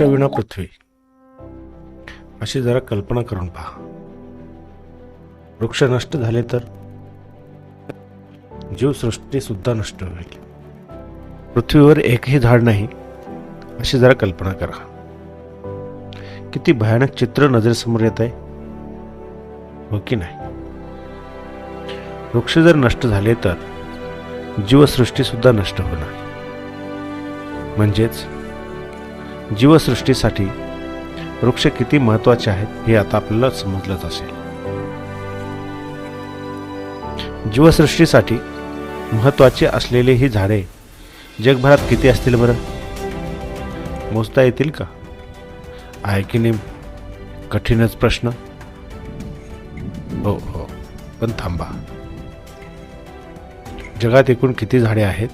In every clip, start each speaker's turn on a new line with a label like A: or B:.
A: वृक्षविना पृथ्वी. अशी जरा कल्पना करून पहा. वृक्ष नष्ट झाले तर? जीवसृष्टी सुद्धा नष्ट होईल. पृथ्वीवर एकही झाड नाही अशी जरा कल्पना करा. किती भयानक चित्र नजरेसमोर येत आहे. हो की नाही? वृक्ष जर नष्ट झाले तर जीवसृष्टी सुद्धा नष्ट होणार. म्हणजेच जीवसृष्टीसाठी वृक्ष किती महत्त्वाचे आहेत हे आता आपल्याला समजलंच असेल. जीवसृष्टीसाठी महत्त्वाचे असलेले ही झाडे जगभरात किती असतील बरं? मोजता येतील का? आहे की नाही? कठीणच प्रश्न. हो हो. पण थांबा. जगात एकूण किती झाडे आहेत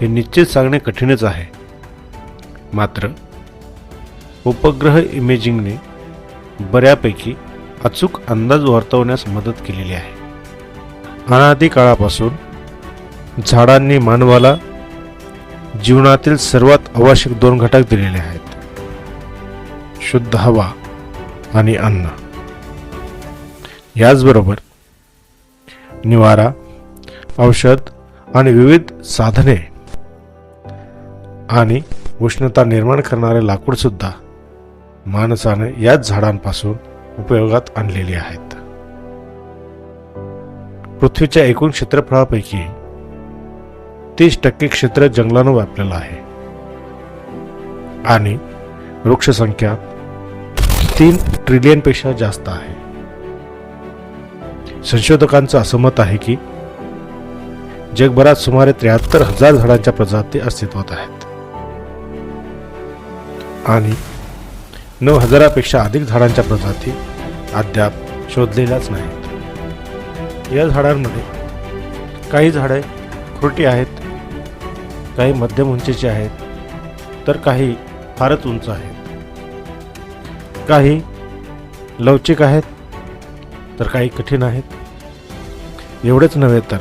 A: हे निश्चित सांगणे कठीणच आहे. मात्र उपग्रह इमेजिंगने बऱ्यापैकी अचूक अंदाज वर्तवण्यास मदत केलेली आहे. अनादी काळापासून झाडांनी मानवाला जीवनातील सर्वात आवश्यक दोन घटक दिलेले आहेत. शुद्ध हवा आणि अन्न. याचबरोबर निवारा औषध आणि विविध साधने आणि उष्णता निर्माण करणारे लाकूडसुद्धा माणसाने याच झाडांपासून उपयोगात आणलेली आहेत. पृथ्वीच्या एकूण क्षेत्रफळापैकी तीस टक्के क्षेत्र जंगलानं व्यापलेलं आहे. आणि वृक्षसंख्या तीन ट्रिलियनपेक्षा जास्त आहे. संशोधकांचं असं मत आहे की जगभरात सुमारे त्र्याहत्तर हजार झाडांच्या प्रजाती अस्तित्वात आहेत. आणि नऊ हजारापेक्षा अधिक झाडांच्या प्रजाती अद्याप शोधलेल्याच नाहीत. या झाडांमध्ये काही झाडे खोटी आहेत काही मध्यम उंचीची आहेत तर काही फारच उंच आहेत. काही लवचिक आहेत तर काही कठीण आहेत. एवढेच नव्हे तर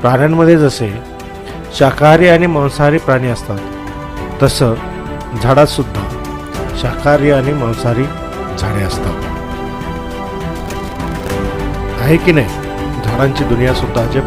A: प्राण्यांमध्ये जसे शाकाहारी आणि मांसाहारी प्राणी असतात तसं झाडातसुद्धा शाकाहारी आणि मांसाहारी झाडे असतात. आहे की नाही? झाडांची दुनिया सुद्धा जे